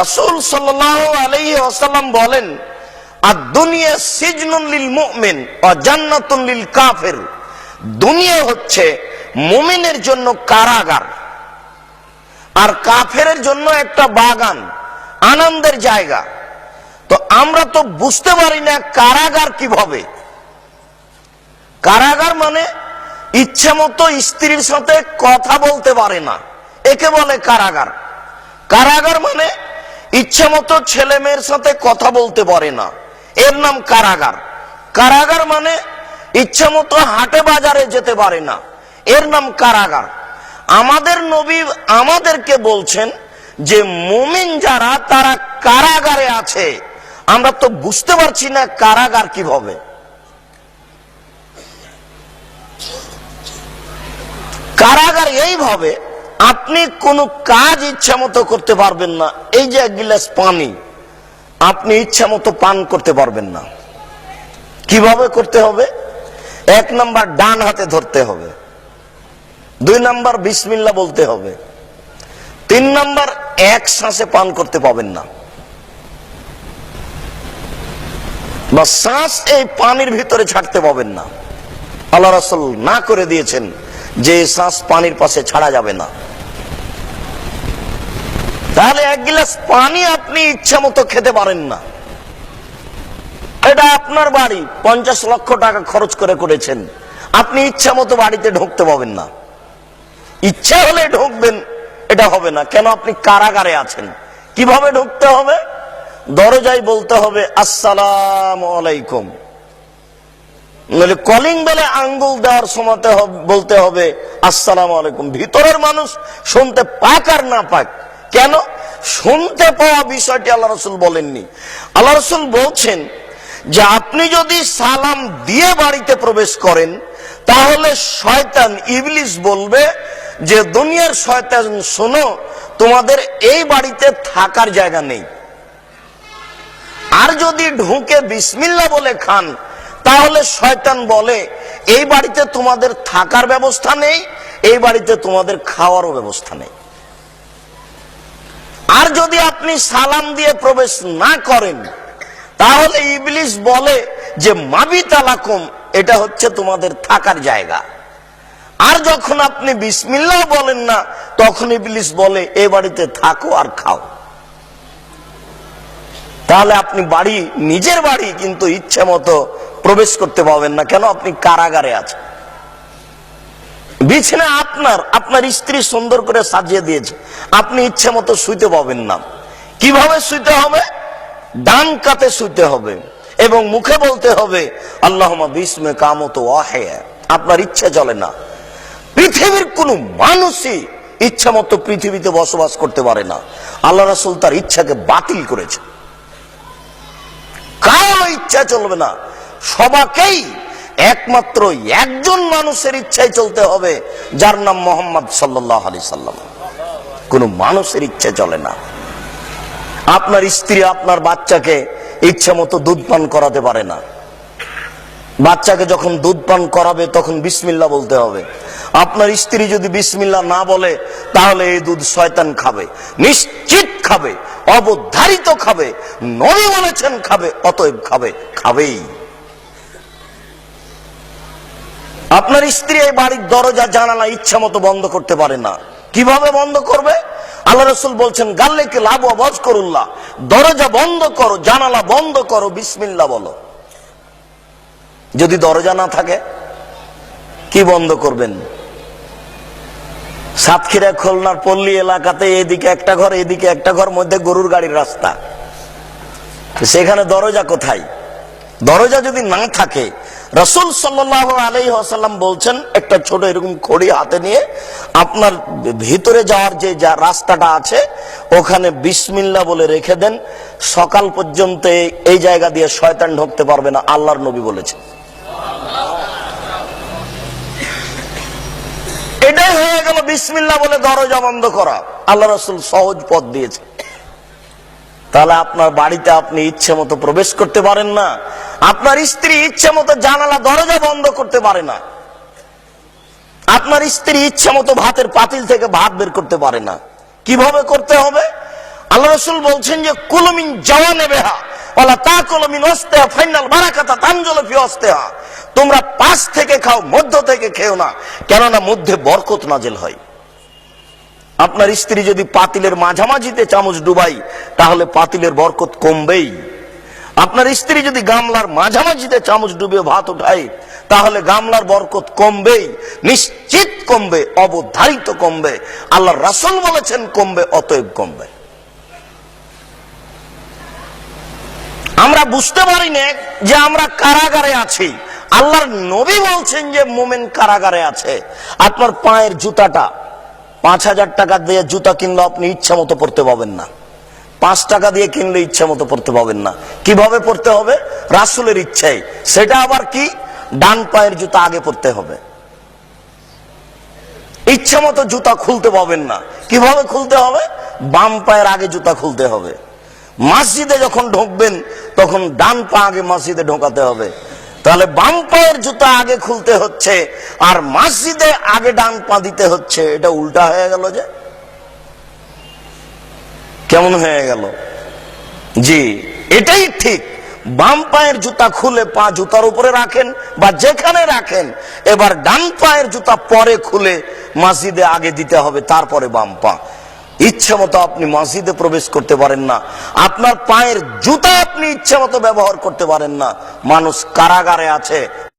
রসুল আসাল্লাম বলেন আর দুনিয়া সিজনুল লিল মুমিন ও জান্নাতুল কাফের। দুনিয়া হচ্ছে মুমিনের জন্য কারাগার, আর কাফেরের জন্য একটা বাগান, আনন্দের জায়গা। তো আমরা তো বুঝতে পারি না কারাগার কীভাবে। কারাগার মানে ইচ্ছে মতো স্ত্রীর সাথে কথা বলতে পারে না। একে বলে কারাগার। কারাগার মানে ইচ্ছে মতো ছেলে মেয়ের সাথে কথা বলতে পারে না। এর নাম কারাগার। কারাগার মানে ইচ্ছে মতো হাটে বাজারে যেতে পারে না। এর নাম কারাগার। আমাদের নবী আমাদেরকে বলছেন যে, মুমিন যারা, তারা কারাগারে আছে। আমরা তো বুঝতে পারছি না কারাগার কীভাবে। কারাগার এইভাবে আপনি কোনো কাজ ইচ্ছা মতো করতে পারবেন না। এই যে এক গিলাস পানি, আপনি ইচ্ছা মতো পান করতে পারবেন না। কীভাবে করতে হবে? এক নাম্বার ডান হাতে ধরতে হবে। দুই নাম্বার বিসমিল্লা বলতে হবে। তিন নাম্বার এক শ্বাসে পান করতে পাবেন না। বা শ্বাস এই পানির ভিতরে ছাড়তে পাবেন না। আল্লাহ রাসুল না করে দিয়েছেন যে শ্বাস পানির পাশে ছাড়া যাবে না। তাহলে এক গিলাস পানি আপনি ইচ্ছা মতো খেতে পারেন না। এটা আপনার বাড়ি, পঞ্চাশ লক্ষ টাকা খরচ করে করেছেন। আপনি ইচ্ছা মতো বাড়িতে ঢুকতে পাবেন না। ইচ্ছা হলে ঢুকবেন, এটা হবে না। কেন আপনি কারাগারে আছেন? কীভাবে ঢুকতে হবে? দরজায় বলতে হবে, আসসালাম আলাইকুম। কলিং বেলে আঙ্গুল দেওয়ার সময় বলতে হবে, আসসালাম আলাইকুম। ভিতরের মানুষ শুনতে পাক আর না পাক। কেন? শুনতে পাওয়া বিষয়টি আল্লাহ রসুল বলেননি। আল্লাহ রসুল বলছেন যে আপনি যদি সালাম দিয়ে বাড়িতে প্রবেশ করেন, তাহলে শয়তান ইবলিস বলবে যে, দুনিয়ার শয়তান, শোনো, তোমাদের এই বাড়িতে থাকার জায়গা নেই। আর যদি ঢুকে বিসমিল্লা বলে খান, তাহলে শয়তান বলে, এই বাড়িতে তোমাদের থাকার ব্যবস্থা নেই, এই বাড়িতে তোমাদের খাওয়ারও ব্যবস্থা নেই। আর যদি আপনি সালাম দিয়ে প্রবেশ না করেন, তাহলে ইবলিস বলে যে মাবি তালাকুম এটা হচ্ছে তোমাদের থাকার জায়গা। আর যখন আপনি বিসমিল্লা বলেন না, তখন ইবলিস বলে, এ বাড়িতে থাকো আর খাও। তাহলে আপনি বাড়ি, নিজের বাড়ি কিন্তু ইচ্ছে মতো প্রবেশ করতে পাবেন না। কেন? আপনি কারাগারে আছেন। বিছানা আপনার আপনার স্ত্রী সুন্দর করে সাজিয়ে দিয়েছে। আপনি ইচ্ছে মতো শুইতে পাবেন না। কীভাবে শুইতে হবে? ডান কাতে শুইতে হবে এবং মুখে বলতে হবে আল্লাহ বিসমে কামত আপনার ইচ্ছে চলে না। পৃথিবীর কোন মানুষই ইচ্ছা মতো পৃথিবীতে বসবাস করতে পারে না। আল্লাহ রাসুল তার ইচ্ছাকে বাতিল করেছে। কারও ইচ্ছা চলবে না। সবাকেই একমাত্র একজন মানুষের ইচ্ছায় চলতে হবে, যার নাম মোহাম্মদ সাল্লাহ আলি সাল্লাম। কোন মানুষের ইচ্ছে চলে না। আপনার স্ত্রী আপনার বাচ্চাকে ইচ্ছা মতো দুধ পান করাতে পারে না। বাচ্চাকে যখন দুধ পান করাবে, তখন বিসমিল্লা বলতে হবে। আপনার স্ত্রী যদি বিসমিল্লা না বলে, তাহলে এই দুধ শয়তান খাবে, নিশ্চিত খাবে, অবধারিত খাবে, নবী বলেছেন খাবে, অতএব খাবে, খাবেই। আপনার স্ত্রী এই বাড়ির দরজা, জানালা ইচ্ছা মতো বন্ধ করতে পারে না। কীভাবে বন্ধ করবে? আল্লাহ রসুল বলছেন, গাল্লেকে লাভ বজ করুল্লাহ। দরজা বন্ধ করো, জানালা বন্ধ করো বিসমিল্লা বলো। যদি দরজা না থাকে, কি বন্ধ করবেন? সাতক্ষীরা খুলনার পল্লী এলাকাতে এদিকে একটা ঘর, এদিকে একটা ঘর, মধ্যে গরুর গাড়ির রাস্তা। সেখানে দরজা কোথায়? দরজা যদি না থাকে রসুল সাল্লাহ আলাইসাল্লাম বলছেন, একটা ছোট এরকম খড়ি হাতে নিয়ে আপনার ভিতরে যাওয়ার যে যা রাস্তাটা আছে, ওখানে বিসমিল্লা বলে রেখে দেন। সকাল পর্যন্ত এই জায়গা দিয়ে শয়তান ঢুকতে পারবে না, আল্লাহর নবী বলেছেন। এটাই হয়ে গেল বিসমিল্লা বলে দরজা বন্ধ করা। আল্লাহ রসুল সহজ পথ দিয়েছে তাহলে আপনার বাড়িতে আপনি ইচ্ছে মতো প্রবেশ করতে পারেন না। আপনার স্ত্রী ইচ্ছে মতো জানালা দরজা বন্ধ করতে পারে না। আপনার স্ত্রী ইচ্ছে মতো ভাতের পাতিল থেকে ভাত বের করতে পারে না। কীভাবে করতে হবে? আল্লাহ রসুল বলছেন যে, কুলমিন জওয়ানে বেহা ওলা তা কুলমিন অস্তেহা ফাইনাল বারাকাতা তানজলে ফি অস্তেহা তোমরা পাশ থেকে খাও, মধ্য থেকে খেও না, কেননা মধ্যে বরকত নাজেল হয়। আপনার স্ত্রী যদি পাতিলের মাঝামাঝিতে চামচ ডুবাই তাহলে পাতিলের বরকত কমবেই। আপনার স্ত্রী যদি গামলার মাঝামাঝিতে চামচ ডুবে ভাত উঠায়, তাহলে গামলার বরকত কমবেই, নিশ্চিত কমবে, অবধারিত কমবে, আল্লাহ রাসূল বলেছেন কমবে, অতএব কমবে। আমরা বুঝতে পারি না যে আমরা কারাগারে আছি। আল্লাহর নবী বলছেন যে মোমেন কারাগারে আছে। আপনার পায়ের জুতাটা, পাঁচ হাজার টাকা দিয়ে জুতা কিনলে আপনি ইচ্ছা মতো পড়তে পাবেন না। পাঁচ টাকা দিয়ে কিনলে ইচ্ছা মতো পড়তে পাবেন না। কীভাবে পড়তে হবে? রাসুলের ইচ্ছাই সেটা আবার কি? ডান পায়ের জুতা আগে পড়তে হবে। ইচ্ছা মতো জুতা খুলতে পাবেন না। কীভাবে খুলতে হবে? বাম পায়ের আগে জুতা খুলতে হবে। মসজিদে যখন ঢুকবেন, তখন ডান পা আগে মসজিদে ঢোকাতে হবে। তাহলে বাম পায়ের জুতা আগে খুলতে হচ্ছে, আর মসজিদে আগে ডান পা দিতে হচ্ছে। এটা উল্টা হয়ে গেল যে। কেমন হয়ে গেল? জি, এটাই ঠিক। বাম পায়ের জুতা খুলে পা জুতার উপরে রাখেন বা যেখানে রাখেন, এবার ডান পায়ের জুতা পরে খুলে মসজিদে আগে দিতে হবে, তারপরে বাম পা। ইচ্ছে মতো আপনি মসজিদে প্রবেশ করতে পারেন না। আপনার পায়ের জুতা আপনি ইচ্ছে মতো ব্যবহার করতে পারেন না। মানুষ কারাগারে আছে।